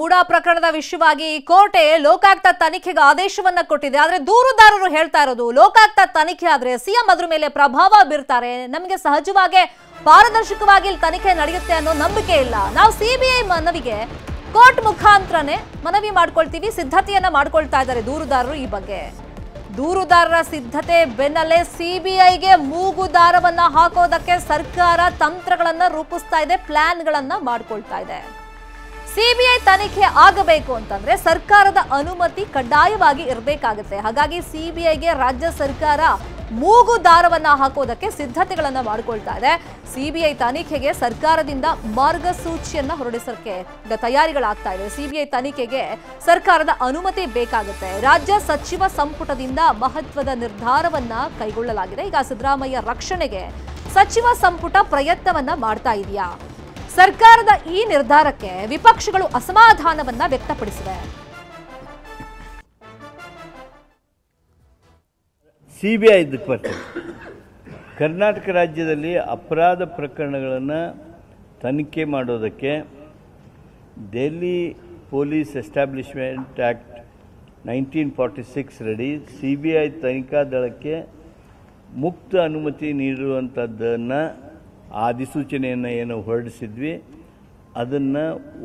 ಮುಡಾ ಪ್ರಕರಣದ ವಿಷಯವಾಗಿ ಕೋರ್ಟೆ ಲೋಕಾಯುಕ್ತ ತನಿಖೆಗೆ ಆದೇಶವನ್ನ ಕೊಟ್ಟಿದೆ. ಆದ್ರೆ ದೂರುದಾರರು ಹೇಳ್ತಾ ಇರೋದು, ಲೋಕಾಯುಕ್ತ ತನಿಖೆ ಆದ್ರೆ ಸಿಎಂ ಅದ್ರ ಮೇಲೆ ಪ್ರಭಾವ ಬೀರ್ತಾರೆ. ನಮಗೆ ಸಹಜವಾಗಿ ಪಾರದರ್ಶಕವಾಗಿ ತನಿಖೆ ನಡೆಯುತ್ತೆ ಅನ್ನೋ ನಂಬಿಕೆ ಇಲ್ಲ. ನಾವು ಸಿಬಿಐ ಮನವಿಗೆ ಕೋರ್ಟ್ ಮುಖಾಂತರನೇ ಮನವಿ ಮಾಡ್ಕೊಳ್ತೀವಿ, ಸಿದ್ಧತೆಯನ್ನ ಮಾಡ್ಕೊಳ್ತಾ ಇದ್ದಾರೆ ದೂರುದಾರರು ಈ ಬಗ್ಗೆ. ದೂರುದಾರರ ಸಿದ್ಧತೆ ಬೆನ್ನಲ್ಲೇ ಸಿಬಿಐಗೆ ಮೂಗುದಾರವನ್ನ ಹಾಕೋದಕ್ಕೆ ಸರ್ಕಾರ ತಂತ್ರಗಳನ್ನ ರೂಪಿಸ್ತಾ ಇದೆ, ಪ್ಲಾನ್ಗಳನ್ನ ಮಾಡ್ಕೊಳ್ತಾ ಇದೆ. ಸಿಬಿಐ ತನಿಖೆ ಆಗಬೇಕು ಅಂತಂದ್ರೆ ಸರ್ಕಾರದ ಅನುಮತಿ ಕಡ್ಡಾಯವಾಗಿ ಇರಬೇಕಾಗುತ್ತೆ. ಹಾಗಾಗಿ ಸಿಬಿಐಗೆ ರಾಜ್ಯ ಸರ್ಕಾರ ಮೂಗು ದಾರವನ್ನ ಹಾಕೋದಕ್ಕೆ ಸಿದ್ಧತೆಗಳನ್ನ ಮಾಡಿಕೊಳ್ತಾ ಇದೆ. ಸಿಬಿಐ ತನಿಖೆಗೆ ಸರ್ಕಾರದಿಂದ ಮಾರ್ಗಸೂಚಿಯನ್ನ ಹೊರಡಿಸೋಕೆ ಈಗ ತಯಾರಿಗಳಾಗ್ತಾ ಇದೆ. ಸಿಬಿಐ ತನಿಖೆಗೆ ಸರ್ಕಾರದ ಅನುಮತಿ ಬೇಕಾಗುತ್ತೆ. ರಾಜ್ಯ ಸಚಿವ ಸಂಪುಟದಿಂದ ಮಹತ್ವದ ನಿರ್ಧಾರವನ್ನ ಕೈಗೊಳ್ಳಲಾಗಿದೆ. ಈಗ ಸಿದ್ದರಾಮಯ್ಯ ರಕ್ಷಣೆಗೆ ಸಚಿವ ಸಂಪುಟ ಪ್ರಯತ್ನವನ್ನ ಮಾಡ್ತಾ ಇದೆಯಾ? ಸರ್ಕಾರದ ಈ ನಿರ್ಧಾರಕ್ಕೆ ವಿಪಕ್ಷಗಳು ಅಸಮಾಧಾನವನ್ನ ವ್ಯಕ್ತಪಡಿಸಿವೆ. ಸಿಬಿಐ ಇದಕ್ಕೆ ಕರ್ನಾಟಕ ರಾಜ್ಯದಲ್ಲಿ ಅಪರಾಧ ಪ್ರಕರಣಗಳನ್ನು ತನಿಖೆ ಮಾಡೋದಕ್ಕೆ Delhi police establishment act nineteen forty six ready. C B I ತನಿಖಾ ದಳಕ್ಕೆ ಮುಕ್ತ ಅನುಮತಿ ನೀಡುವಂಥದ್ದನ್ನು ಆ ಅಧಿಸೂಚನೆಯನ್ನು ಏನು ಹೊರಡಿಸಿದ್ವಿ, ಅದನ್ನು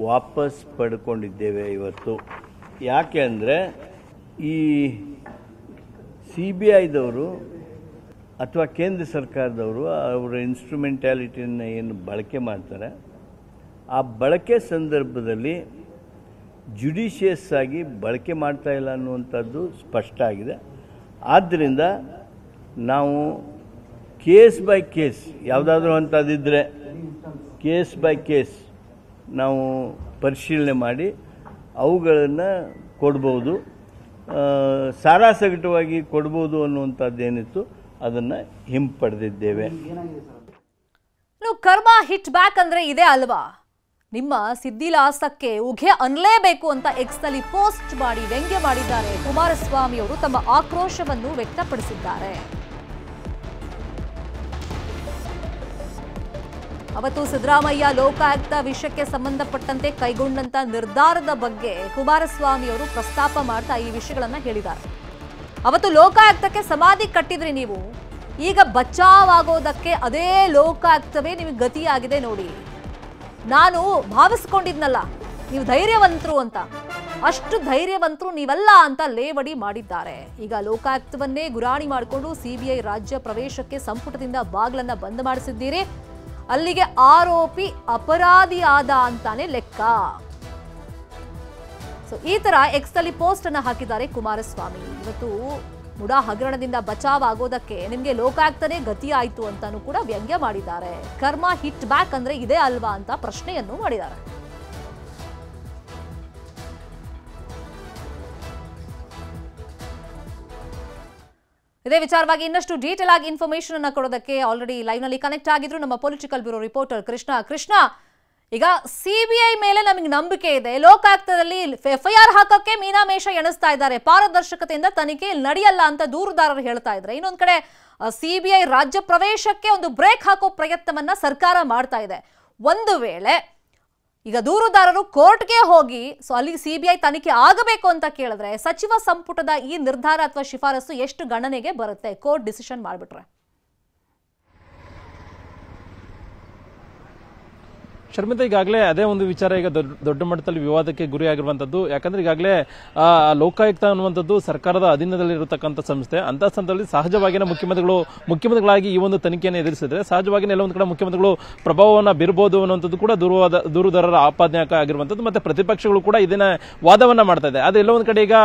ವಾಪಸ್ ಪಡ್ಕೊಂಡಿದ್ದೇವೆ ಇವತ್ತು. ಯಾಕೆ ಅಂದರೆ, ಈ ಸಿ ಬಿ ಐದವರು ಅಥವಾ ಕೇಂದ್ರ ಸರ್ಕಾರದವರು ಅವರ ಇನ್ಸ್ಟ್ರೂಮೆಂಟ್ಯಾಲಿಟಿಯನ್ನು ಏನು ಬಳಕೆ ಮಾಡ್ತಾರೆ, ಆ ಬಳಕೆ ಸಂದರ್ಭದಲ್ಲಿ ಜುಡಿಷಿಯಸ್ ಆಗಿ ಬಳಕೆ ಮಾಡ್ತಾ ಇಲ್ಲ ಅನ್ನುವಂಥದ್ದು ಸ್ಪಷ್ಟ ಆಗಿದೆ. ಆದ್ದರಿಂದ ನಾವು ಕೇಸ್ ಬೈ ಕೇಸ್, ಯಾವುದಾದ್ರೂ ಅಂಥದ್ದಿದ್ದರೆ ಕೇಸ್ ಬೈ ಕೇಸ್ ನಾವು ಪರಿಶೀಲನೆ ಮಾಡಿ ಅವುಗಳನ್ನು ಕೊಡ್ಬೋದು. ಸಾರಾಸಗಟವಾಗಿ ಕೊಡ್ಬೋದು ಅನ್ನುವಂಥದ್ದೇನಿತ್ತು, ಅದನ್ನು ಹಿಂಪಡೆದಿದ್ದೇವೆ. ಕರ್ಮ ಹಿಟ್ ಬ್ಯಾಕ್ ಅಂದರೆ ಇದೇ ಅಲ್ವಾ? ನಿಮ್ಮ ಸಿದ್ದಿಲಾಸಕ್ಕೆ ಉಘೆ ಅನ್ಲೇಬೇಕು ಅಂತ ಎಕ್ಸ್ನಲ್ಲಿ ಪೋಸ್ಟ್ ಮಾಡಿ ವ್ಯಂಗ್ಯ ಮಾಡಿದ್ದಾರೆ ಕುಮಾರಸ್ವಾಮಿ ಅವರು ತಮ್ಮ ಆಕ್ರೋಶವನ್ನು ವ್ಯಕ್ತಪಡಿಸಿದ್ದಾರೆ. ಅವತ್ತು ಸಿದ್ದರಾಮಯ್ಯ ಲೋಕಾಯುಕ್ತ ವಿಷಯಕ್ಕೆ ಸಂಬಂಧಪಟ್ಟಂತೆ ಕೈಗೊಂಡಂತ ನಿರ್ಧಾರದ ಬಗ್ಗೆ ಕುಮಾರಸ್ವಾಮಿ ಅವರು ಪ್ರಸ್ತಾಪ ಮಾಡ್ತಾ ಈ ವಿಷಯಗಳನ್ನ ಹೇಳಿದ್ದಾರೆ. ಅವತ್ತು ಲೋಕಾಯುಕ್ತಕ್ಕೆ ಸಮಾಧಿ ಕಟ್ಟಿದ್ರಿ ನೀವು. ಈಗ ಬಚಾವಾಗೋದಕ್ಕೆ ಅದೇ ಲೋಕಾಯುಕ್ತವೇ ನಿಮಗೆ ಗತಿಯಾಗಿದೆ ನೋಡಿ. ನಾನು ಭಾವಿಸ್ಕೊಂಡಿದ್ನಲ್ಲ, ನೀವು ಧೈರ್ಯವಂತರು ಅಂತ. ಅಷ್ಟು ಧೈರ್ಯವಂತರು ನೀವಲ್ಲ ಅಂತ ಲೇವಡಿ ಮಾಡಿದ್ದಾರೆ. ಈಗ ಲೋಕಾಯುಕ್ತವನ್ನೇ ಗುರಾಣಿ ಮಾಡಿಕೊಂಡು ಸಿಬಿಐ ರಾಜ್ಯ ಪ್ರವೇಶಕ್ಕೆ ಸಂಪುಟದಿಂದ ಬಾಗ್ಲನ್ನ ಬಂದ್ ಮಾಡಿಸಿದ್ದೀರಿ. ಅಲ್ಲಿಗೆ ಆರೋಪಿ ಅಪರಾಧಿ ಆದ ಅಂತಾನೆ ಲೆಕ್ಕ. ಸೊ ಈ ತರ ಎಕ್ಸ್ ಅಲ್ಲಿ ಪೋಸ್ಟ್ ಅನ್ನ ಹಾಕಿದ್ದಾರೆ ಕುಮಾರಸ್ವಾಮಿ. ಇವತ್ತು ಮುಡಾ ಹಗರಣದಿಂದ ಬಚಾವ್ ಆಗೋದಕ್ಕೆ ನಿಮ್ಗೆ ಲೋಕಾಯುಕ್ತನೇ ಗತಿ ಆಯ್ತು ಅಂತಾನು ಕೂಡ ವ್ಯಂಗ್ಯ ಮಾಡಿದ್ದಾರೆ. ಕರ್ಮ ಹಿಟ್ ಬ್ಯಾಕ್ ಅಂದ್ರೆ ಇದೇ ಅಲ್ವಾ ಅಂತ ಪ್ರಶ್ನೆಯನ್ನು ಮಾಡಿದ್ದಾರೆ. ಇದೇ ವಿಚಾರವಾಗಿ ಇನ್ನಷ್ಟು ಡೀಟೇಲ್ ಆಗಿ ಇನ್ಫಾರ್ಮೇಶನ್ ಅನ್ನ ಕೊಡೋದಕ್ಕೆ ಆಲ್ರೆಡಿ ಲೈವ್ನಲ್ಲಿ ಕನೆಕ್ಟ್ ಆಗಿದ್ರು ನಮ್ಮ political bureau reporter Krishna. Krishna, ಈಗ ಸಿಬಿಐ ಮೇಲೆ ನಮಗೆ ನಂಬಿಕೆ ಇದೆ. ಲೋಕಾಯುಕ್ತದಲ್ಲಿ ಎಫ್ಐಆರ್ ಹಾಕೋಕೆ ಮೀನಾಮೇಷ ಎಣಿಸ್ತಾ ಇದ್ದಾರೆ. ಪಾರದರ್ಶಕತೆಯಿಂದ ತನಿಖೆ ನಡೆಯಲ್ಲ ಅಂತ ದೂರುದಾರರು ಹೇಳ್ತಾ ಇದ್ದಾರೆ. ಇನ್ನೊಂದು ಕಡೆ ಸಿಬಿಐ ರಾಜ್ಯ ಪ್ರವೇಶಕ್ಕೆ ಒಂದು ಬ್ರೇಕ್ ಹಾಕೋ ಪ್ರಯತ್ನವನ್ನ ಸರ್ಕಾರ ಮಾಡ್ತಾ ಇದೆ. ಒಂದು ವೇಳೆ ಈಗ ದೂರುದಾರರು ಕೋರ್ಟ್ಗೆ ಹೋಗಿ, ಸೊ ಅಲ್ಲಿ ಸಿಬಿಐ ತನಿಖೆ ಆಗಬೇಕು ಅಂತ ಕೇಳಿದ್ರೆ ಸಚಿವ ಸಂಪುಟದ ಈ ನಿರ್ಧಾರ ಅಥವಾ ಶಿಫಾರಸು ಎಷ್ಟು ಗಣನೆಗೆ ಬರುತ್ತೆ? ಕೋರ್ಟ್ ಡಿಸಿಷನ್ ಮಾಡ್ಬಿಟ್ರೆ. ಶರ್ಮಿತಾ ಈಗಾಗಲೇ ಅದೇ ಒಂದು ವಿಚಾರ ಈಗ ದೊಡ್ಡ ಮಟ್ಟದಲ್ಲಿ ವಿವಾದಕ್ಕೆ ಗುರಿಯಾಗಿರುವಂತದ್ದು. ಯಾಕಂದ್ರೆ ಈಗಾಗಲೇ ಲೋಕಾಯುಕ್ತ ಅನ್ನುವಂಥದ್ದು ಸರ್ಕಾರದ ಅಧೀನದಲ್ಲಿರತಕ್ಕಂಥ ಸಂಸ್ಥೆ. ಅಂತ ಸಂದರ್ಭದಲ್ಲಿ ಸಹಜವಾಗಿನ ಮುಖ್ಯಮಂತ್ರಿಗಳು, ಮುಖ್ಯಮಂತ್ರಿಗಳಾಗಿ ಈ ಒಂದು ತನಿಖೆಯನ್ನು ಎದುರಿಸಿದ್ರೆ ಸಹಜವಾಗಿ ಎಲ್ಲೊಂದು ಕಡೆ ಮುಖ್ಯಮಂತ್ರಿಗಳು ಪ್ರಭಾವವನ್ನು ಬೀರಬಹುದು ಅನ್ನುವಂಥದ್ದು ಕೂಡ ದೂರವಾದ, ದೂರುದಾರರ ಆಪಾದನೆ ಆಗಿರುವಂಥದ್ದು. ಮತ್ತೆ ಪ್ರತಿಪಕ್ಷಗಳು ಕೂಡ ಇದನ್ನ ವಾದವನ್ನ ಮಾಡ್ತಾ ಇದೆ. ಆದ್ರೆ ಎಲ್ಲೋ ಕಡೆ ಈಗ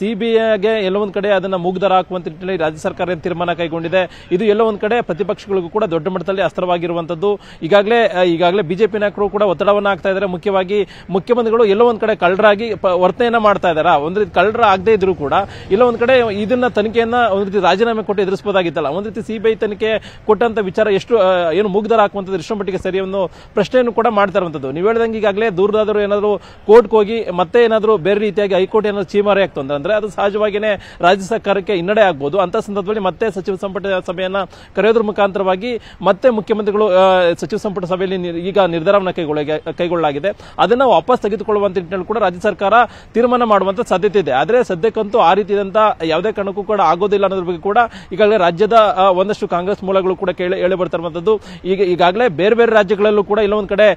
ಸಿಬಿಐಗೆ ಎಲ್ಲೋ ಒಂದು ಕಡೆ ಅದನ್ನ ಮುಗ್ಧರ ಹಾಕುವಂತ ನಿಟ್ಟಿನಲ್ಲಿ ರಾಜ್ಯ ಸರ್ಕಾರ ತೀರ್ಮಾನ ಕೈಗೊಂಡಿದೆ. ಇದು ಎಲ್ಲೋ ಒಂದ್ ಕಡೆ ಪ್ರತಿಪಕ್ಷಗಳಿಗೂ ಕೂಡ ದೊಡ್ಡ ಮಟ್ಟದಲ್ಲಿ ಅಸ್ತ್ರವಾಗಿರುವಂತದ್ದು ಈಗಾಗಲೇ ಈಗಾಗಲೇ ಬಿಜೆಪಿ ನಾಯಕರು ಕೂಡ ಒತ್ತಡವನ್ನು ಹಾಕ್ತಾ ಇದ್ದಾರೆ. ಮುಖ್ಯವಾಗಿ ಮುಖ್ಯಮಂತ್ರಿಗಳು ಎಲ್ಲೋ ಒಂದ್ ಕಡೆ ಕಳ್ಳರಾಗಿ ವರ್ತನೆಯನ್ನ ಮಾಡ್ತಾ ಇದಾರ ಒಂದ್ ರೀತಿ ಕಳ್ಳರ ಆಗದೆ ಇದ್ರು ಕೂಡ ಎಲ್ಲೋ ಒಂದ್ ಕಡೆ ಇದನ್ನ ತನಿಖೆಯನ್ನ ಒಂದ್ ರೀತಿ ರಾಜೀನಾಮೆ ಕೊಟ್ಟು ಎದುರಿಸಬಹುದಾಗಿತ್ತಲ್ಲ ಒಂದ್ ರೀತಿ ಸಿಬಿಐ ತನಿಖೆ ಕೊಟ್ಟಂತ ವಿಚಾರ ಎಷ್ಟು ಏನು ಮುಗ್ಧರ ಹಾಕುವಂತದ್ದು ಎಷ್ಟೋ ಮಟ್ಟಿಗೆ ಸರಿ ಅನ್ನೋ ಪ್ರಶ್ನೆಯನ್ನು ಕೂಡ ಮಾಡ್ತಾ ಇರುವಂತದ್ದು ನೀವು ಹೇಳ್ದಂಗೆ ಈಗಾಗಲೇ ದೂರದಾದ್ರು ಏನಾದ್ರು ಕೋರ್ಟ್ ಹೋಗಿ ಮತ್ತೆ ಏನಾದ್ರು ಬೇರೆ ರೀತಿಯಾಗಿ ಹೈಕೋರ್ಟ್ ಏನಾದ್ರು ಚೀಮಾರಿ ಆಗ್ತು ಅಂದ್ರೆ ಅದು ಸಹಜವಾಗಿಯೇ ರಾಜ್ಯ ಸರ್ಕಾರಕ್ಕೆ ಹಿನ್ನಡೆ ಆಗ್ಬೋದು. ಅಂತ ಸಂದರ್ಭದಲ್ಲಿ ಮತ್ತೆ ಸಚಿವ ಸಂಪುಟ ಸಭೆಯನ್ನ ಕರೆಯೋದ್ರ ಮುಖಾಂತರವಾಗಿ ಮತ್ತೆ ಮುಖ್ಯಮಂತ್ರಿಗಳು ಸಚಿವ ಸಂಪುಟ ಸಭೆಯಲ್ಲಿ ಈಗ ನಿರ್ಧಾರ ನಿರ್ಧಾರವನ್ನು ಕೈಗೊಳ್ಳ ಕೈಗೊಳ್ಳಲಾಗಿದೆ. ಅದನ್ನ ವಾಪಸ್ ತೆಗೆದುಕೊಳ್ಳುವಂತ ನಿಟ್ಟಿನಲ್ಲಿ ಕೂಡ ರಾಜ್ಯ ಸರ್ಕಾರ ತೀರ್ಮಾನ ಮಾಡುವಂತ ಸಾಧ್ಯತೆ ಇದೆ. ಆದ್ರೆ ಸದ್ಯಕ್ಕಂತೂ ಆ ರೀತಿಯಾದಂತ ಯಾವುದೇ ಕಾರಣಕ್ಕೂ ಕೂಡ ಆಗೋದಿಲ್ಲ ಅನ್ನೋದ್ರ ಬಗ್ಗೆ ಕೂಡ ಈಗಾಗಲೇ ರಾಜ್ಯದ ಒಂದಷ್ಟು ಕಾಂಗ್ರೆಸ್ ಮೂಲಗಳು ಕೂಡ ಕೇಳಿ ಹೇಳಿ ಬರ್ತಾ ಇರುವಂತದ್ದು. ಈಗ ಈಗಾಗಲೇ ಬೇರೆ ಬೇರೆ ರಾಜ್ಯಗಳಲ್ಲೂ ಕೂಡ ಇಲ್ಲ ಒಂದ್ ಕಡೆ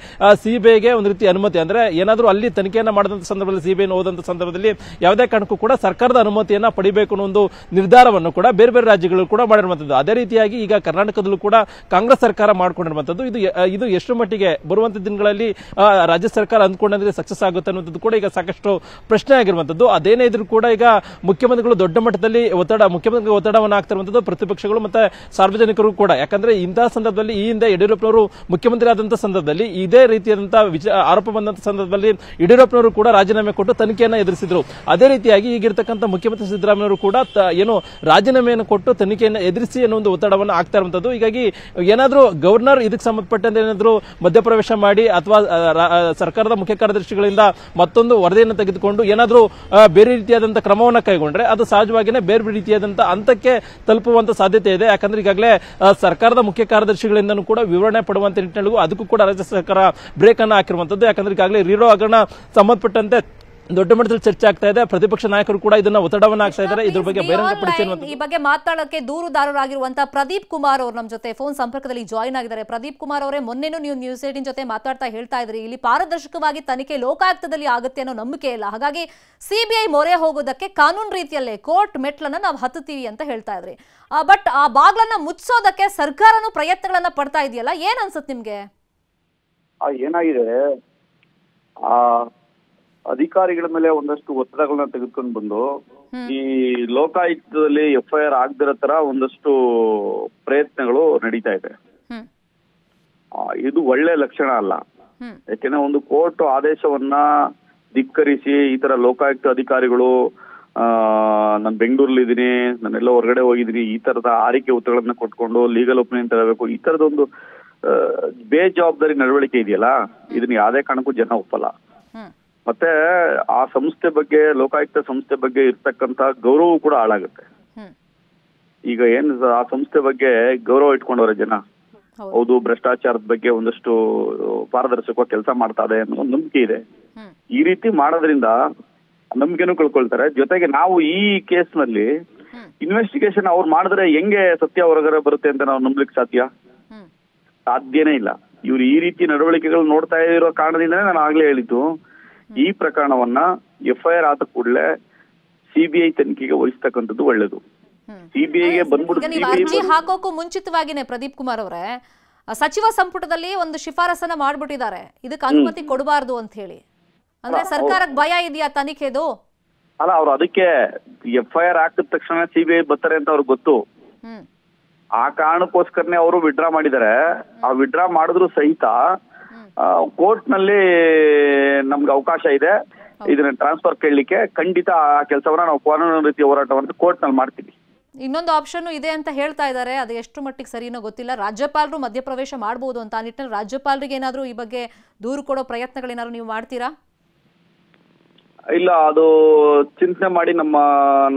ಸಿಬಿಐಗೆ ಒಂದು ರೀತಿ ಅನುಮತಿ. ಅಂದ್ರೆ ಏನಾದರೂ ಅಲ್ಲಿ ತನಿಖೆಯನ್ನ ಮಾಡಿದಂತ ಸಂದರ್ಭದಲ್ಲಿ ಸಿಬಿಐ ಹೋದಂತ ಸಂದರ್ಭದಲ್ಲಿ ಯಾವುದೇ ಕಾರಣಕ್ಕೂ ಕೂಡ ಸರ್ಕಾರದ ಅನುಮತಿಯನ್ನ ಪಡಿಬೇಕು ಅನ್ನೋ ಒಂದು ನಿರ್ಧಾರವನ್ನು ಕೂಡ ಬೇರೆ ಬೇರೆ ರಾಜ್ಯಗಳು ಕೂಡ ಮಾಡಿರುವಂತದ್ದು. ಅದೇ ರೀತಿಯಾಗಿ ಈಗ ಕರ್ನಾಟಕದಲ್ಲೂ ಕೂಡ ಕಾಂಗ್ರೆಸ್ ಸರ್ಕಾರ ಮಾಡಿಕೊಂಡಿರುವಂತದ್ದು. ಇದು ಇದು ಎಷ್ಟು ಮಟ್ಟಿಗೆ ಬರುವಂತ ದಿನಗಳಲ್ಲಿ ಆ, ರಾಜ್ಯ ಸರ್ಕಾರ ಅಂದ್ಕೊಂಡ್ರೆ ಸಕ್ಸಸ್ ಆಗುತ್ತೆ ಅನ್ನೋದು ಕೂಡ ಈಗ ಸಾಕಷ್ಟು ಪ್ರಶ್ನೆ ಆಗಿರುವಂತದ್ದು ಅದೇನೇ ಇದ್ರೂ ಕೂಡ ಈಗ ಮುಖ್ಯಮಂತ್ರಿಗಳು ದೊಡ್ಡ ಮಟ್ಟದಲ್ಲಿ ಒತ್ತಡ ಮುಖ್ಯಮಂತ್ರಿ ಒತ್ತಡವನ್ನು ಆಗ್ತಿರುವಂತದ್ದು ಪ್ರತಿಪಕ್ಷಗಳು ಮತ್ತೆ ಸಾರ್ವಜನಿಕರು ಕೂಡ. ಯಾಕಂದ್ರೆ ಇಂತಹ ಸಂದರ್ಭದಲ್ಲಿ ಈ ಹಿಂದೆ ಯಡಿಯೂರಪ್ಪನವರು ಮುಖ್ಯಮಂತ್ರಿ ಆದಂತಹ ಸಂದರ್ಭದಲ್ಲಿ ಇದೇ ರೀತಿಯಾದಂತಹ ಆರೋಪ ಬಂದಂತ ಸಂದರ್ಭದಲ್ಲಿ ಯಡಿಯೂರಪ್ಪನವರು ಕೂಡ ರಾಜೀನಾಮೆ ಕೊಟ್ಟು ತನಿಖೆಯನ್ನ ಎದುರಿಸಿದ್ರು. ಅದೇ ರೀತಿಯಾಗಿ ಈಗಿರ್ತಕ್ಕಂಥ ಮುಖ್ಯಮಂತ್ರಿ ಸಿದ್ದರಾಮಯ್ಯವರು ಕೂಡ ಏನು ರಾಜೀನಾಮೆಯನ್ನು ಕೊಟ್ಟು ತನಿಖೆಯನ್ನು ಎದುರಿಸಿ ಅನ್ನೋ ಒಂದು ಒತ್ತಡವನ್ನು ಆಗ್ತಾ ಇರುವಂತದ್ದು ಹೀಗಾಗಿ ಏನಾದರೂ ಗವರ್ನರ್ ಇದಕ್ಕೆ ಸಂಬಂಧಪಟ್ಟಂತೆ ಏನಾದರೂ ಮಧ್ಯಪ್ರವೇಶ ಮಾಡಿ ಅಥವಾ ಸರ್ಕಾರದ ಮುಖ್ಯ ಕಾರ್ಯದರ್ಶಿಗಳಿಂದ ಮತ್ತೊಂದು ವರದಿಯನ್ನು ತೆಗೆದುಕೊಂಡು ಏನಾದರೂ ಬೇರೆ ರೀತಿಯಾದಂತಹ ಕ್ರಮವನ್ನು ಕೈಗೊಂಡ್ರೆ ಅದು ಸಹಜವಾಗಿಯೇ ಬೇರೆ ರೀತಿಯಾದಂತಹ ಹಂತಕ್ಕೆ ತಲುಪುವಂತ ಸಾಧ್ಯತೆ ಇದೆ. ಯಾಕಂದ್ರೆ ಈಗಾಗಲೇ ಸರ್ಕಾರದ ಮುಖ್ಯ ಕಾರ್ಯದರ್ಶಿಗಳಿಂದನೂ ಕೂಡ ವಿವರಣೆ ಪಡುವಂತ ನಿಟ್ಟಿನಲ್ಲಿ ಅದಕ್ಕೂ ಕೂಡ ರಾಜ್ಯ ಸರ್ಕಾರ ಬ್ರೇಕ್ ಅನ್ನು ಹಾಕಿರುವಂತದ್ದು. ಯಾಕಂದ್ರೆ ಈಗಾಗಲೇ ರೀರೋ ಹಗರಣ ಸಂಬಂಧಪಟ್ಟಂತೆ ದೊಡ್ಡ ಮಟ್ಟದಲ್ಲಿ ಚರ್ಚೆ ಆಗ್ತಾ ಇದೆ. ಪ್ರತಿಪಕ್ಷ ನಾಯಕರು ಕೂಡ ಇದನ್ನ ಒತ್ತಡವನ್ನು ಆಗ್ತಾ ಇದ್ದಾರೆ. ಇದ್ರ ಬಗ್ಗೆ ಬಹಿರಂಗಪಡಿಸಿ ಈ ಬಗ್ಗೆ ಮಾತಾಡಕ್ಕೆ ದೂರುದಾರರಾಗಿರುವಂತಹ ಪ್ರದೀಪ್ ಕುಮಾರ್ ಅವರು ನಮ್ಮ ಜೊತೆ ಫೋನ್ ಸಂಪರ್ಕದಲ್ಲಿ ಜಾಯಿನ್ ಆಗಿದ್ದಾರೆ. ಪ್ರದೀಪ್ ಕುಮಾರ್ ಅವರೇ ಮೊನ್ನೆನೂ ನೀವು ನ್ಯೂಸ್ ಏಟಿನ್ ಜೊತೆ ಮಾತಾಡ್ತಾ ಹೇಳ್ತಾ ಇದ್ರಿ. ಇಲ್ಲಿ ಪಾರದರ್ಶಕವಾಗಿ ತನಿಖೆ ಲೋಕಾಯುಕ್ತದಲ್ಲಿ ಆಗುತ್ತೆ ಅನ್ನೋ ನಂಬಿಕೆ ಇಲ್ಲ. ಹಾಗಾಗಿ ಸಿಬಿಐ ಮೊರೆ ಹೋಗೋದಕ್ಕೆ ಕಾನೂನು ರೀತಿಯಲ್ಲೇ ಕೋರ್ಟ್ ಮೆಟ್ಲನ್ನ ನಾವು ಹತ್ತುತ್ತೀವಿ ಅಂತ ಹೇಳ್ತಾ ಇದ್ರಿ. ಬಟ್ ಆ ಬಾಗ್ಲನ್ನ ಮುಚ್ಚೋದಕ್ಕೆ ಸರ್ಕಾರನೂ ಪ್ರಯತ್ನಗಳನ್ನ ಪಡ್ತಾ ಇದೆಯಲ್ಲ? ಏನ್ ಅನ್ಸುತ್ತೆ ನಿಮ್ಗೆ? ಆ ಏನಾಗಿದೆ? ಆ ಅಧಿಕಾರಿಗಳ ಮೇಲೆ ಒಂದಷ್ಟು ಒತ್ತಡಗಳನ್ನ ತೆಗೆದುಕೊಂಡು ಬಂದು ಈ ಲೋಕಾಯುಕ್ತದಲ್ಲಿ ಎಫ್ ಐ ಆರ್ ಆಗದಿರೋ ತರ ಒಂದಷ್ಟು ಪ್ರಯತ್ನಗಳು ನಡೀತಾ ಇದೆ. ಇದು ಒಳ್ಳೆ ಲಕ್ಷಣ ಅಲ್ಲ. ಯಾಕೆಂದ್ರೆ ಒಂದು ಕೋರ್ಟ್ ಆದೇಶವನ್ನ ಧಿಕ್ಕರಿಸಿ ಈ ತರ ಲೋಕಾಯುಕ್ತ ಅಧಿಕಾರಿಗಳು ಆ ನಾನು ಬೆಂಗಳೂರಲ್ಲಿ ಇದ್ದೀನಿ ನಾನೆಲ್ಲ ಹೊರಗಡೆ ಹೋಗಿದ್ದೀನಿ ಈ ತರದ ಆರಿಕೆ ಉತ್ತರಗಳನ್ನ ಕೊಟ್ಕೊಂಡು ಲೀಗಲ್ ಒಪಿನಿಯನ್ ತರಬೇಕು ಈ ತರದೊಂದು ಆ, ಬೇಜವಾಬ್ದಾರಿ ನಡವಳಿಕೆ ಇದೆಯಲ್ಲ ಇದನ್ನ ಯಾವುದೇ ಕಾರಣಕ್ಕೂ ಜನ ಒಪ್ಪಲ್ಲ. ಮತ್ತೆ ಆ ಸಂಸ್ಥೆ ಬಗ್ಗೆ ಲೋಕಾಯುಕ್ತ ಸಂಸ್ಥೆ ಬಗ್ಗೆ ಇರ್ತಕ್ಕಂತ ಗೌರವ ಕೂಡ ಹಾಳಾಗುತ್ತೆ. ಈಗ ಏನ್ ಆ ಸಂಸ್ಥೆ ಬಗ್ಗೆ ಗೌರವ ಇಟ್ಕೊಂಡವ್ರೆ ಜನ. ಹೌದು. ಭ್ರಷ್ಟಾಚಾರದ ಬಗ್ಗೆ ಒಂದಷ್ಟು ಪಾರದರ್ಶಕ ಕೆಲಸ ಮಾಡ್ತಾ ಇದೆ ಅನ್ನೋ ಒಂದು ನಂಬಿಕೆ ಇದೆ. ಈ ರೀತಿ ಮಾಡೋದ್ರಿಂದ ನಂಬಿಕೆನೂ ಕಳ್ಕೊಳ್ತಾರೆ. ಜೊತೆಗೆ ನಾವು ಈ ಕೇಸ್ನಲ್ಲಿ ಇನ್ವೆಸ್ಟಿಗೇಷನ್ ಅವ್ರು ಮಾಡಿದ್ರೆ ಹೆಂಗೆ ಸತ್ಯ ಹೊರಗಡೆ ಬರುತ್ತೆ ಅಂತ ನಾವು ನಂಬಲಿಕ್ಕೆ ಸಾಧ್ಯ? ಸಾಧ್ಯನೇ ಇಲ್ಲ. ಇವ್ರು ಈ ರೀತಿ ನಡವಳಿಕೆಗಳು ನೋಡ್ತಾ ಇರೋ ಕಾರಣದಿಂದನೇ ನಾನು ಆಗ್ಲೇ ಹೇಳಿದ್ದು. ಈ ಪ್ರಕರಣವನ್ನ ಎಫ್ಐಆರ್ ಆದ ಕೂಡಲೇ ಸಿಬಿಐ ತನಿಖೆಗೆ ವಹಿಸ್ತಕ್ಕಂಥದ್ದು ಒಳ್ಳೇದು. ಸಿಬಿಐಗೆ ಬಂದ್ಬಿಟ್ಟು ಅರ್ಜಿ ಹಾಕೋಕ್ಕೂ ಮುಂಚಿತವಾಗಿನೇ ಪ್ರದೀಪ್ ಕುಮಾರ್ ಅವರೇ ಸಚಿವ ಸಂಪುಟದಲ್ಲಿ ಒಂದು ಶಿಫಾರಸನ್ನ ಮಾಡ್ಬಿಟ್ಟಿದ್ದಾರೆ. ಇದಕ್ಕೆ ಅನುಮತಿ ಕೊಡಬಾರದು ಅಂತ ಹೇಳಿ. ಅಂದ್ರೆ ಸರ್ಕಾರಕ್ಕೆ ಭಯ ಇದೆಯಾ ತನಿಖೆದು? ಅಲ್ಲ ಅವ್ರು ಅದಕ್ಕೆ ಎಫ್ಐಆರ್ ಹಾಕಿದ ತಕ್ಷಣ ಸಿಬಿಐ ಬರ್ತಾರೆ ಅಂತ ಅವ್ರಿಗೆ ಗೊತ್ತು. ಆ ಕಾರಣಕ್ಕೋಸ್ಕರನೇ ಅವರು ವಿಡ್ರಾ ಮಾಡಿದ್ದಾರೆ. ಆ ವಿಡ್ರಾ ಮಾಡಿದ್ರು ಸಹಿತ ಕೋರ್ಟ್ನಲ್ಲಿ ನಮ್ಗೆ ಅವಕಾಶ ಇದೆ. ಇದನ್ನ ಟ್ರಾನ್ಸ್ಫರ್ ಕೇಳಲಿಕ್ಕೆ ಖಂಡಿತ ಆ ಕೆಲಸವನ್ನ ನಾವು ಕಾನೂನು ರೀತಿಯ ಹೋರಾಟವನ್ನು ಕೋರ್ಟ್ನಲ್ಲಿ ಮಾಡ್ತೀವಿ. ಇನ್ನೊಂದು ಆಪ್ಷನ್ ಇದೆ ಅಂತ ಹೇಳ್ತಾ ಇದ್ದಾರೆ. ಅದು ಎಷ್ಟು ಮಟ್ಟಿಗೆ ಸರಿನೋ ಗೊತ್ತಿಲ್ಲ. ರಾಜ್ಯಪಾಲರು ಮಧ್ಯಪ್ರವೇಶ ಮಾಡಬಹುದು ಅಂತ ಆ ನಿಟ್ಟಿನಲ್ಲಿ ರಾಜ್ಯಪಾಲರಿಗೆ ಏನಾದರೂ ಈ ಬಗ್ಗೆ ದೂರು ಕೊಡೋ ಪ್ರಯತ್ನಗಳೇನಾದ್ರು ನೀವು ಮಾಡ್ತೀರಾ? ಇಲ್ಲ ಅದು ಚಿಂತನೆ ಮಾಡಿ ನಮ್ಮ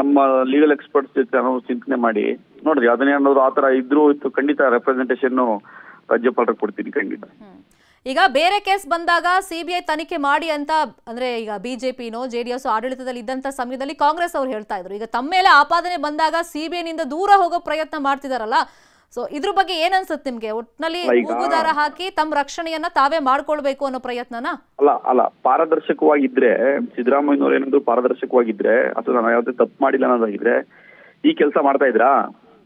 ನಮ್ಮ ಲೀಗಲ್ ಎಕ್ಸ್ಪರ್ಟ್ಸ್ ಜೊತೆ ನಾವು ಚಿಂತನೆ ಮಾಡಿ. ನೋಡ್ರಿ ಅದನ್ನೇನಾದ್ರು ಆತರ ತರ ಇದ್ರು ಇತ್ತು ಖಂಡಿತ ರೆಪ್ರೆಸೆಂಟೇಷನ್ ರಾಜ್ಯಪಾಲರಿಗೆ ಕೊಡ್ತೀನಿ ಖಂಡಿತ. ಈಗ ಬೇರೆ ಕೇಸ್ ಬಂದಾಗ ಸಿಬಿಐ ತನಿಖೆ ಮಾಡಿ ಅಂತ ಅಂದ್ರೆ ಈಗ ಬಿಜೆಪಿನೋ ಜೆಡಿಎಸ್ ಆಡಳಿತದಲ್ಲಿ ಇದ್ದಂತ ಸಮಯದಲ್ಲಿ ಕಾಂಗ್ರೆಸ್ ಅವರು ಹೇಳ್ತಾ ಇದ್ರು. ಈಗ ತಮ್ಮ ಮೇಲೆ ಆಪಾದನೆ ಬಂದಾಗ ಸಿಬಿಐ ನಿಂದ ದೂರ ಹೋಗೋ ಪ್ರಯತ್ನ ಮಾಡ್ತಿದಾರಲ್ಲ. ಸೊ ಇದ್ರ ಬಗ್ಗೆ ಏನ್ ಅನ್ಸುತ್ತೆ ನಿಮ್ಗೆ? ಒಟ್ನಲ್ಲಿ ಉಗುದಾರ ಮೂಗುದಾರ ಹಾಕಿ ತಮ್ಮ ರಕ್ಷಣೆಯನ್ನ ತಾವೇ ಮಾಡ್ಕೊಳ್ಬೇಕು ಅನ್ನೋ ಪ್ರಯತ್ನನ? ಅಲ್ಲ ಅಲ್ಲ ಪಾರದರ್ಶಕವಾಗಿದ್ರೆ ಸಿದ್ದರಾಮಯ್ಯನವ್ರು ಏನಾದ್ರು ಪಾರದರ್ಶಕವಾಗಿದ್ರೆ ಅಥವಾ ನಾನು ಯಾವ್ದೇ ತಪ್ಪು ಮಾಡಿಲ್ಲ ಅನ್ನೋದಾಗಿದ್ರೆ ಈ ಕೆಲಸ ಮಾಡ್ತಾ ಇದ್ರಾ?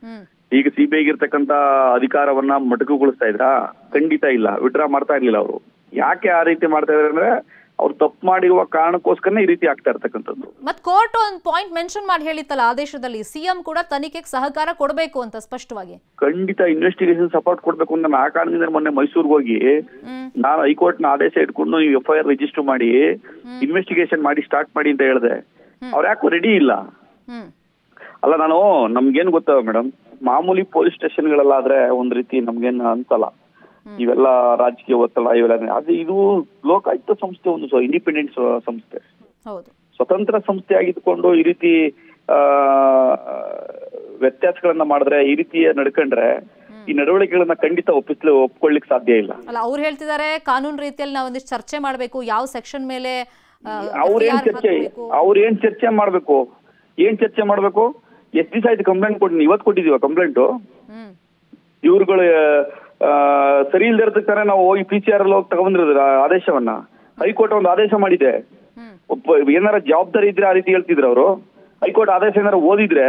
ಹ್ಮ್. ಈಗ ಸಿಬಿಐಗೆ ಇರ್ತಕ್ಕಂತ ಅಧಿಕಾರವನ್ನ ಮೊಟಕುಗೊಳಿಸ್ತಾ ಇದ್ರಾ? ಖಂಡಿತ ಇಲ್ಲ. ವಿಡ್ರಾ ಮಾಡ್ತಾ ಇರ್ಲಿಲ್ಲ ಅವರು. ಯಾಕೆ ಆ ರೀತಿ ಮಾಡ್ತಾ ಇದಾರೆ ಅಂದ್ರೆ ಅವ್ರು ತಪ್ಪು ಮಾಡಿರುವ ಕಾರಣಕ್ಕೋಸ್ಕರನೇ ಈ ರೀತಿ ಆಗ್ತಾ ಇರ್ತಕ್ಕಂಥದ್ದು. ಮತ್ ಕೋರ್ಟ್ ಒಂದು ಪಾಯಿಂಟ್ ಮೆನ್ಷನ್ ಮಾಡಿ ಹೇಳಿತ್ತಲ್ಲ ಆದೇಶದಲ್ಲಿ ಸಿಎಂ ಕೂಡ ತನಿಖೆಗೆ ಸಹಕಾರ ಕೊಡಬೇಕು ಅಂತ ಸ್ಪಷ್ಟವಾಗಿ. ಖಂಡಿತ ಇನ್ವೆಸ್ಟಿಗೇಷನ್ ಸಪೋರ್ಟ್ ಕೊಡ್ಬೇಕು ಅಂತ ನಾನು ಆ ಕಾರಣದಿಂದ ಮೊನ್ನೆ ಮೈಸೂರಿಗೆ ಹೋಗಿ ನಾನು ಹೈಕೋರ್ಟ್ನ ಆದೇಶ ಇಟ್ಕೊಂಡು ನೀವು ಎಫ್ ಐ ಆರ್ ರಿಜಿಸ್ಟರ್ ಮಾಡಿ ಇನ್ವೆಸ್ಟಿಗೇಷನ್ ಮಾಡಿ ಸ್ಟಾರ್ಟ್ ಮಾಡಿ ಅಂತ ಹೇಳಿದೆ. ಅವ್ರು ಯಾಕೋ ರೆಡಿ ಇಲ್ಲ. ಅಲ್ಲ ನಾನು ನಮ್ಗೇನ್ ಗೊತ್ತ ಮೇಡಮ್ ಮಾಮೂಲಿ ಪೊಲೀಸ್ ಸ್ಟೇಷನ್ಗಳಲ್ಲಾದ್ರೆ ಒಂದ್ ರೀತಿ ನಮ್ಗೇನ್ ಅನ್ಸಲ್ಲ ಇವೆಲ್ಲ ರಾಜಕೀಯ ಒತ್ತಡ ಇವೆಲ್ಲ ಅದು ಇದು ಲೋಕಾಯುಕ್ತ ಸಂಸ್ಥೆ ಒಂದು ಇಂಡಿಪೆಂಡೆಂಟ್ ಸಂಸ್ಥೆ. ಸ್ವತಂತ್ರ ಸಂಸ್ಥೆ ಆಗಿದ್ಕೊಂಡು ಈ ರೀತಿ ಆ ವ್ಯತ್ಯಾಸಗಳನ್ನ ಮಾಡಿದ್ರೆ ಈ ರೀತಿ ನಡ್ಕೊಂಡ್ರೆ ಈ ನಡವಳಿಕೆಗಳನ್ನ ಖಂಡಿತ ಒಪ್ಪಿಸ್ಲಿ ಒಪ್ಕೊಳ್ಳಿಕ್ ಸಾಧ್ಯ ಇಲ್ಲ. ಅಲ್ಲ ಅವ್ರು ಹೇಳ್ತಿದ್ದಾರೆ ಕಾನೂನು ರೀತಿಯಲ್ಲಿ ನಾವು ಒಂದಿಷ್ಟು ಚರ್ಚೆ ಮಾಡಬೇಕು ಯಾವ ಸೆಕ್ಷನ್ ಮೇಲೆ ಅವ್ರ ಅವ್ರೇನ್ ಚರ್ಚೆ. ಅವ್ರೇನ್ ಚರ್ಚೆ ಮಾಡ್ಬೇಕು? ಏನ್ ಚರ್ಚೆ ಮಾಡ್ಬೇಕು? ಎಷ್ಟ್ ದಿವಸ ಆಯ್ತು ಕಂಪ್ಲೇಂಟ್ ಕೊಟ್ಟಿನಿ ಇವತ್ತು ಕೊಟ್ಟಿದೀವ ಕಂಪ್ಲೇಂಟ್ ಇವ್ರುಗಳು ಸರಿ ಸರಿ ಇಲ್ದಿರದಕ್ಕೆ ನಾವು ಹೋಗಿ ಪಿ ಸಿ ಆರ್ ಅಲ್ಲಿ ಹೋಗಿ ತಗೊಂಡ್ರ ಆದೇಶವನ್ನ. ಹೈಕೋರ್ಟ್ ಒಂದು ಆದೇಶ ಮಾಡಿದೆ. ಏನಾರ ಜವಾಬ್ದಾರಿ ಇದ್ರೆ ಆ ರೀತಿ ಹೇಳ್ತಿದ್ರು ಅವರು. ಹೈಕೋರ್ಟ್ ಆದೇಶ ಏನಾರ ಓದಿದ್ರೆ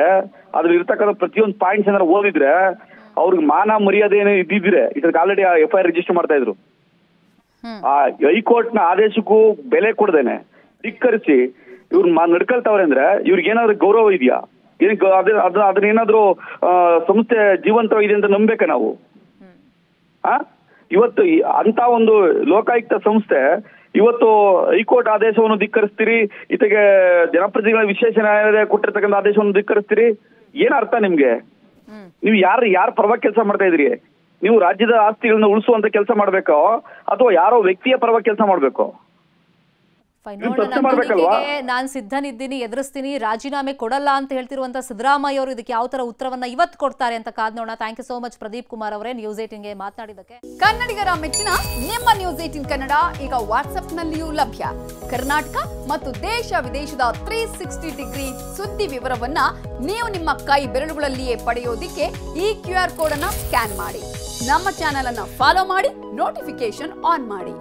ಅದ್ರಲ್ಲಿ ಇರ್ತಕ್ಕಂಥ ಪ್ರತಿಯೊಂದು ಪಾಯಿಂಟ್ಸ್ ಏನಾರ ಓದಿದ್ರೆ ಅವ್ರಿಗೆ ಮಾನ ಮರ್ಯಾದೆ ಏನೋ ಇದ್ದಿದ್ರೆ ಇದಕ್ಕೆ already F I R register ಮಾಡ್ತಾ ಇದ್ರು. ಆ ಹೈಕೋರ್ಟ್ನ ಆದೇಶಕ್ಕೂ ಬೆಲೆ ಕೊಡ್ದೇನೆ. ಧಿಕ್ಕರಿಸಿ ಇವ್ರು ಮಾ ನಡ್ಕೊಳ್ತಾವ್ರೆ ಅಂದ್ರೆ ಇವ್ರಿಗೆ ಏನಾದ್ರು ಗೌರವ ಇದೆಯಾ? ಅದ್ರ ಅದ್ರ ಅದನ್ನ ಏನಾದ್ರು ಆ, ಸಂಸ್ಥೆ ಜೀವಂತವಾಗಿದೆ ಅಂತ ನಂಬೇಕಾ ನಾವು? ಆ? ಇವತ್ತು ಅಂತ ಒಂದು ಲೋಕಾಯುಕ್ತ ಸಂಸ್ಥೆ ಇವತ್ತು ಹೈಕೋರ್ಟ್ ಆದೇಶವನ್ನು ಧಿಕ್ಕರಿಸ್ತೀರಿ ಇತಗೆ ಜನಪ್ರತಿನಿಧಿಗಳ ವಿಶೇಷ ನ್ಯಾಯಾಲಯ ಕೊಟ್ಟಿರ್ತಕ್ಕಂಥ ಆದೇಶವನ್ನು ಧಿಕ್ಕರಿಸ್ತೀರಿ? ಏನ್ ಅರ್ಥ ನಿಮ್ಗೆ? ನೀವು ಯಾರು ಯಾರ ಪರವಾಗಿ ಕೆಲಸ ಮಾಡ್ತಾ ಇದ್ರಿ ನೀವು ರಾಜ್ಯದ ಆಸ್ತಿಗಳನ್ನ ಉಳಿಸುವಂತ ಕೆಲಸ ಮಾಡ್ಬೇಕೋ ಅಥವಾ ಯಾರೋ ವ್ಯಕ್ತಿಯ ಪರವಾಗಿ ಕೆಲಸ ಮಾಡ್ಬೇಕೋ ಫೈನ್ ನೀವು ನೋಡೋಣ ಪ್ರಶ್ನೆ ಮಾಡ್ಬೇಕಲ್ವಾ? ತನಿಖೆಗೆ ನಾನ್ ಸಿದ್ಧನಿದ್ದೀನಿ ಎದುರಿಸ್ತೀನಿ ರಾಜೀನಾಮೆ ಕೊಡಲ್ಲ ಅಂತ ಹೇಳ್ತಿರುವಂತ ಸಿದ್ದರಾಮಯ್ಯ ಅವರು ಇದಕ್ಕೆ ಯಾವ ತರ ಉತ್ತರವನ್ನ ಇವತ್ತು ಕೊಡ್ತಾರೆ ಅಂತ ಕಾದ್ ನೋಡೋಣ. Thank you so much Pradeep Kumar ಅವರೇ ನ್ಯೂಸ್ ಏಟಿನ್ಗೆ ಮಾತನಾಡಿದಕ್ಕೆ ಕನ್ನಡಿಗರ ಮೆಚ್ಚಿನ ನಿಮ್ಮ ನ್ಯೂಸ್ ಏಟಿನ್ ಕನ್ನಡ ಈಗ ವಾಟ್ಸ್ಆಪ್ನಲ್ಲಿಯೂ ಲಭ್ಯ. ಕರ್ನಾಟಕ ಮತ್ತು ದೇಶ ವಿದೇಶದ ತ್ರೀ ಸಿಕ್ಸ್ಟಿ ಡಿಗ್ರಿ ಸುದ್ದಿ ವಿವರವನ್ನ ನೀವು ನಿಮ್ಮ ಕೈ ಬೆರಳುಗಳಲ್ಲಿಯೇ ಪಡೆಯೋದಿಕ್ಕೆ ಈ ಕ್ಯೂ ಆರ್ ಕೋಡ್ ಅನ್ನ ಸ್ಕ್ಯಾನ್ ಮಾಡಿ. ನಮ್ಮ ಚಾನೆಲ್ ಅನ್ನ ಫಾಲೋ ಮಾಡಿ ನೋಟಿಫಿಕೇಶನ್ ಆನ್ ಮಾಡಿ.